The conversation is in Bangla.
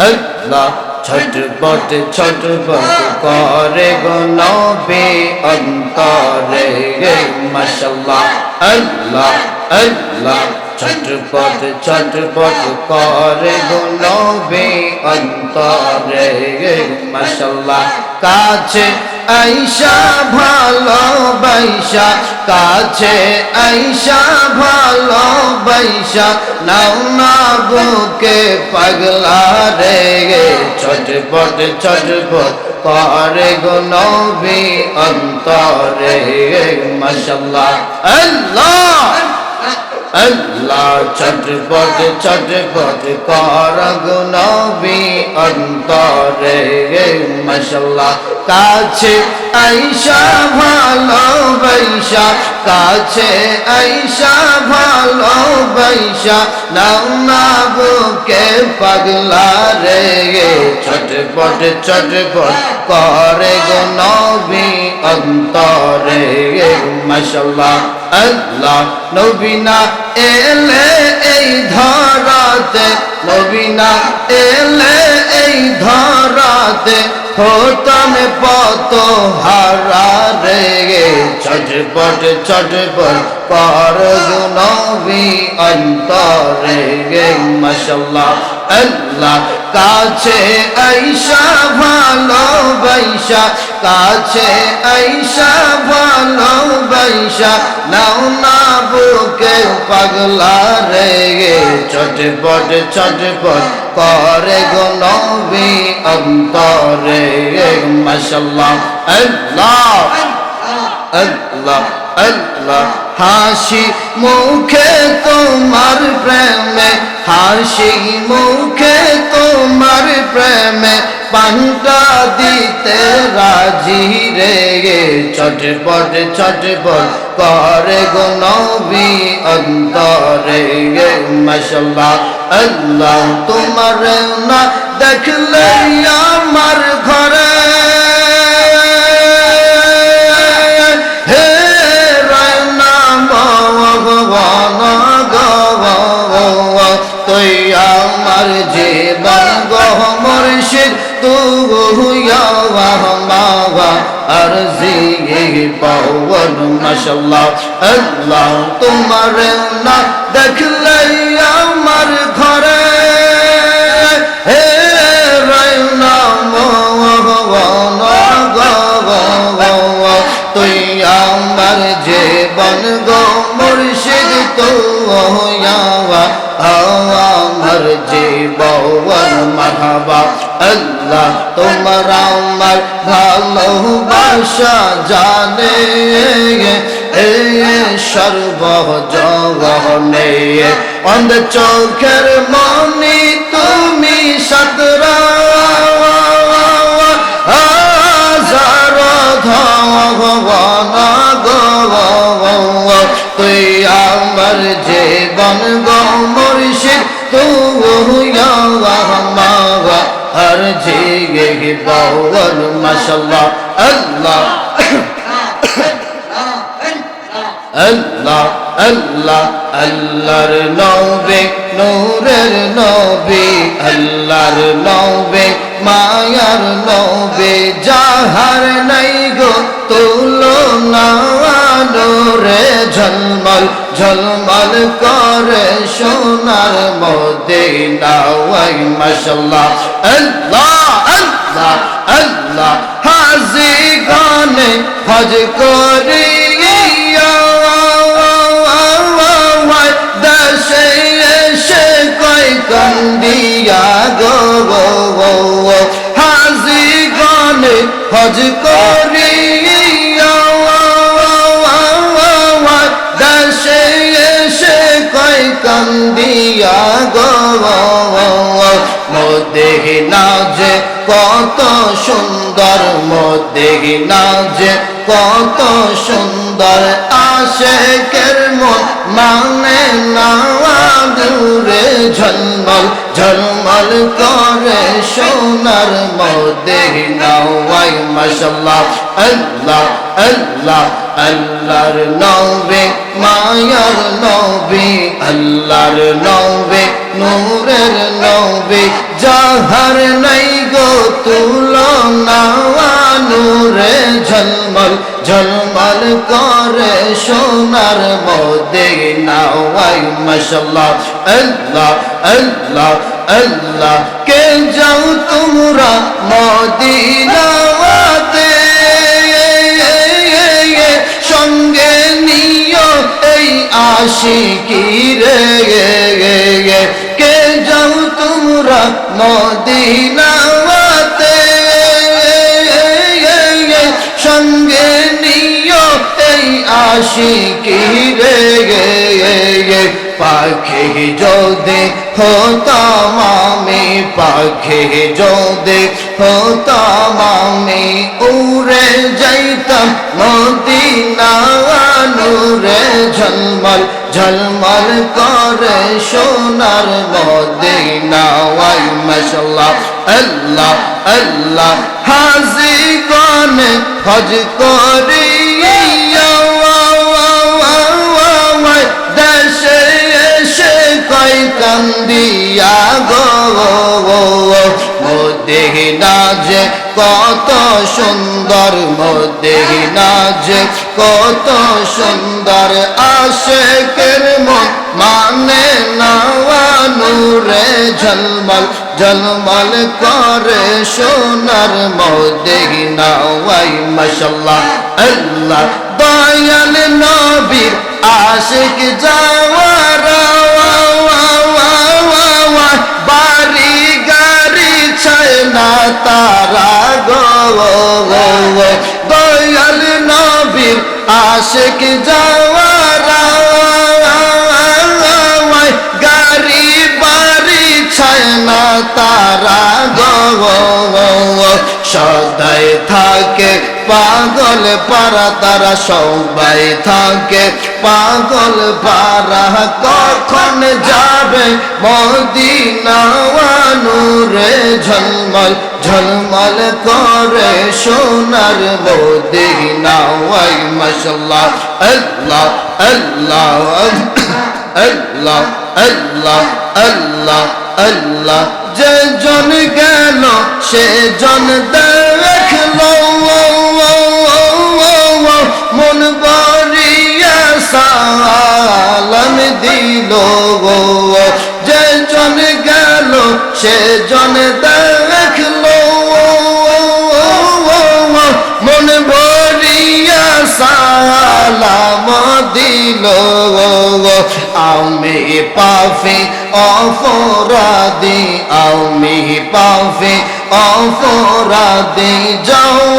আল্লাহ ছটপট ছটপট করে গো নবী অন্তরে মাশাল্লাহ আল্লাহ আল্লাহ ছটপট ছটপট করে গো নবী অন্তরে মাশাল্লাহ কাছে আইসা ভালোবাসা কাছে আইসা ভালোবাসা নাও না বুকে পাগলা রে ছটপট ছটপট করে গো নবী অন্তরে, মাশাল্লাহ, আল্লাহ। আল্লাহ ছটপট ছটপট কর গো নবী অন্তরে মাশাল্লাহ। কাছে আইসা ভালোবাসা কাছে আইসা ভালোবাসা নাও না বুকে পাগলা রে। ছটপট ছটপট করে গো নবী অন্তরে। মাশাল্লাহ আল্লাহ নবীনা এলে এই ধরাতে নবীনা এলে এই ধরাতে হতাম পত হারা রে। ছটপট ছটপট কর নবী অন্তরে। মাশাল্লাহ আল্লাহ কাছে আইসা ভালোবাসা কাছে আইসা ভালোবাসা নাও না বুকে পাগলা রে ছটপট ছটপট করে গো নবী অন্তরে। মাশাল্লাহ, আল্লাহ আল্লাহ আল্লাহ। হাসি মুখে তোমার প্রেমে, হাসি মুখে তোমার প্রেমে পান্তা দিতে রাজি রে ছটপট ছটপট করে গো নবী অন্তরে মাশাল্লাহ, আল্লাহ তোমার না দেখলে আমার পাওয়ার মাশাল্লাহ আল্লাহ তোমার না দেখলে আমার ঘরে। হে রায়না তুই আমার জীবন গো মুর্শিদ, তো আমার জীবন মাহাবা। আল্লাহ তোমার আমার ভালোবাসা জানে। এ সর্বজনে অন্ধ চোখের মনি তুমি সতরা। হাজার ভগবান জিগে বাউল মাশাল্লাহ আল্লাহ আল্লাহ আল্লাহ আল্লাহর নবে নূরের নবী আল্লাহর নবে মায়ার নবে যাহার নাই ঝলমল ঝলমল করে সোনার মদিনা ওয়াই মাশাল্লাহ আল্লাহ আল্লাহ আল্লাহ, হাজি গানে হজ করি হাজি গানে হজ করি মদেহিনা যে কত সুন্দর মদেহিনা যে কত সুন্দর আশেকের মন মানে না দূরে ঝলমল ঝলমল করে সোনার মদেহিনা ওয়াই মাশাল্লাহ আল্লাহ আল্লাহ, আল্লাহর নবে, মায়ার নবে, আল্লাহর নবে নূরের নবী যাহার নাই গো তুলনা নূরে ঝলমল ঝলমল করে সোনার মদিনা ওয়াই মাশাআল্লাহ, আল্লাহ আল্লাহ আল্লাহ, কে যাও তোমরা মদিনাতে সঙ্গে নিও এই আশিকি রে যাও তোমরা মদিনাতে সঙ্গে নিও এই আশিকি রে। পাখি যদি হতাম আমি, পাখি যদি হতাম আমি, উড়ে যাইতাম মদিনা নূরে ঝলমল। ঝলমল করে সোনার মদিনা ওয়াই মাশাল্লাহ আল্লাহ আল্লাহ। হাজি গনে হজ করিয়া দেশে এসে কই কান্দিয়া গো, মদিনা যে কত সুন্দর, মদিনা যে কত সুন্দর আশেকের মন মানে নূরে ঝলমল ঝলমল করে সোনার মদিনা ওয়াই মাশাল্লাহ, আল্লাহ, দয়াল নবীর আশিক যাওয়ার বাড়ি গাড়ি ছায় না আশিক যাওয়ার গাড়ি বাড়ি ছায় না তারা সদাই থাকে পাগল পারা তারা সবাই থাকে পাগল পারা কখন যাবে মদিনাওয়ানুরে ঝলমল ঝলমল করে সোনার মদিনাওয়াই মাশাল্লাহ আল্লাহ আল্লাহ আল্লাহ আল্লাহ আল্লাহ আল্লাহ যে জন গেল সে জন দেখল মন বরিয়া সালাম দিল যে জন গেল সে জন দেখল দিল আমি পাফি অপরাধী আমি পাফে অপরাধী যাও